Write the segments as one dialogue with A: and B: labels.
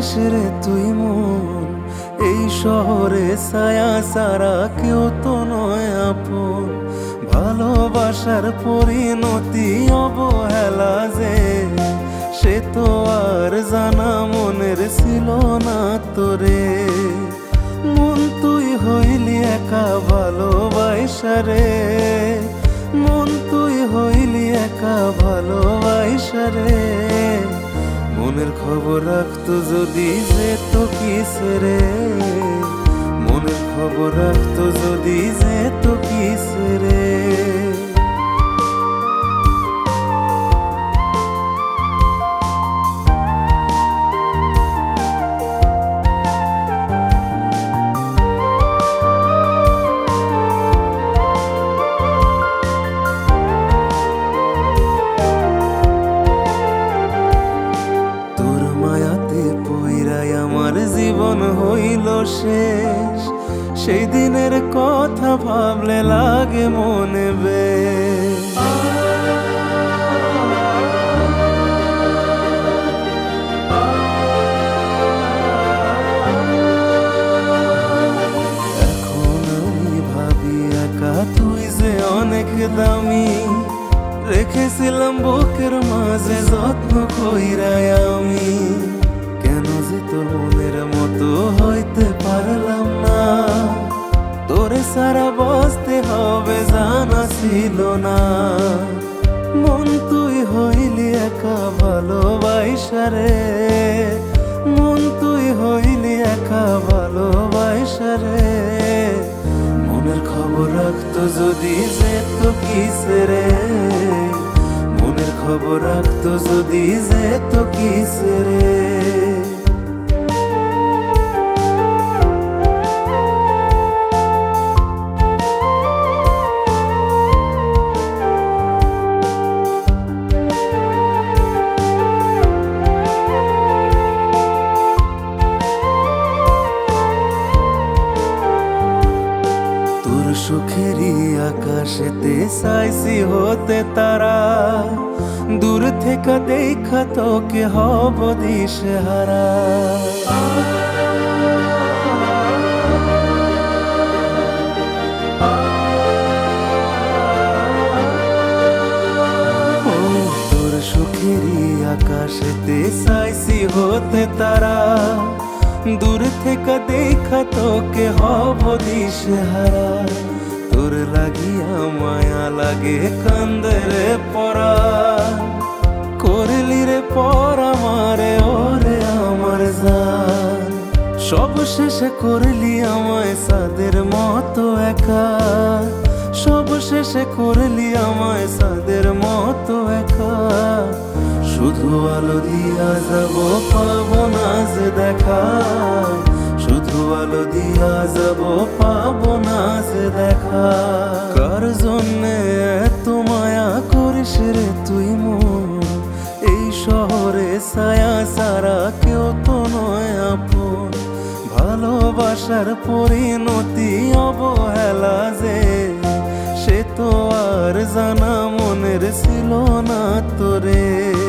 A: করিস রে তুই মন? এই শহরে ছায়া সারা কেউ তো নয় আপন। ভালোবাসার পরিণতি অবহেলা যে, সে তো আর জানা মনের ছিল না তোরে। মন তুই হইলি একা ভালোবাসা রে। মন তুই হইলি একা ভালোবাসা রে। মনের খবর রাখতো যদি যে তো কিস রে মনের খবর রাখতো যদি যে তো কিস জীবন হইল শেষ। সেই দিনের কথা ভাবলে লাগে মনে বেশ। এখন আমি ভাবি, একা তুই যে অনেক দামি। রেখেছিলাম বুকের মাঝে যত্ন কইরাই আমি। যে তোর মনের মতো হইতে পারলাম না। তোরে সারা বসতে হবে জানা ছিল না। মন তুই হইলি একা ভালোবাসা রে। মন তুই হইলি একা ভালোবাসা রে। মনের খবর রাখতো যদি যে তো কিস রে। মনের খবর রাখতো যদি যে তো কিস রে। সুখেরই আকাশেতে সাইসি হতে তারা। দূর থেকে দেখা তোকে হব দিশে হারা ও, তোর সুখেরই আকাশেতে সাইসি হতে তারা। দূর দেখা তোকে হব দিশে হারা তোর লাগিয়া মায়া লাগে কান্দরে পরা। করলি রে পর আমারে, ওরে আমার জান। সব শেষে করলি আমায় সাদের মতো একা। সব শেষে করলি আমায় সাদের মতো একা। শুধু আলো দিয়া যাব পাবো না যে দেখা। দিয়া যাব পাবো না যে দেখা। কার জন্যে এত মায়া করিস রে তুই মন? এই শহরে ছায়া সারা কেউ তো নয় আপন। ভালোবাসার পরিণতি অবহেলা যে, সে তো আর জানা মনের ছিল না তোরে।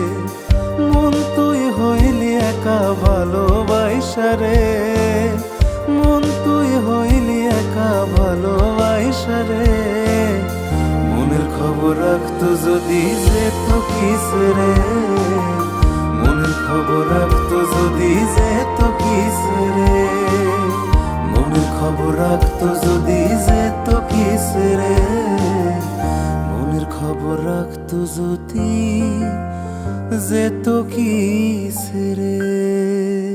A: যদি যে তো কিস রে মনের খবর রাখতো যদি যে তো কিস রে মনের খবর রাখতো যদি যে তো কিস রে মনের খবর রাখতো যদি যে তো কিস রে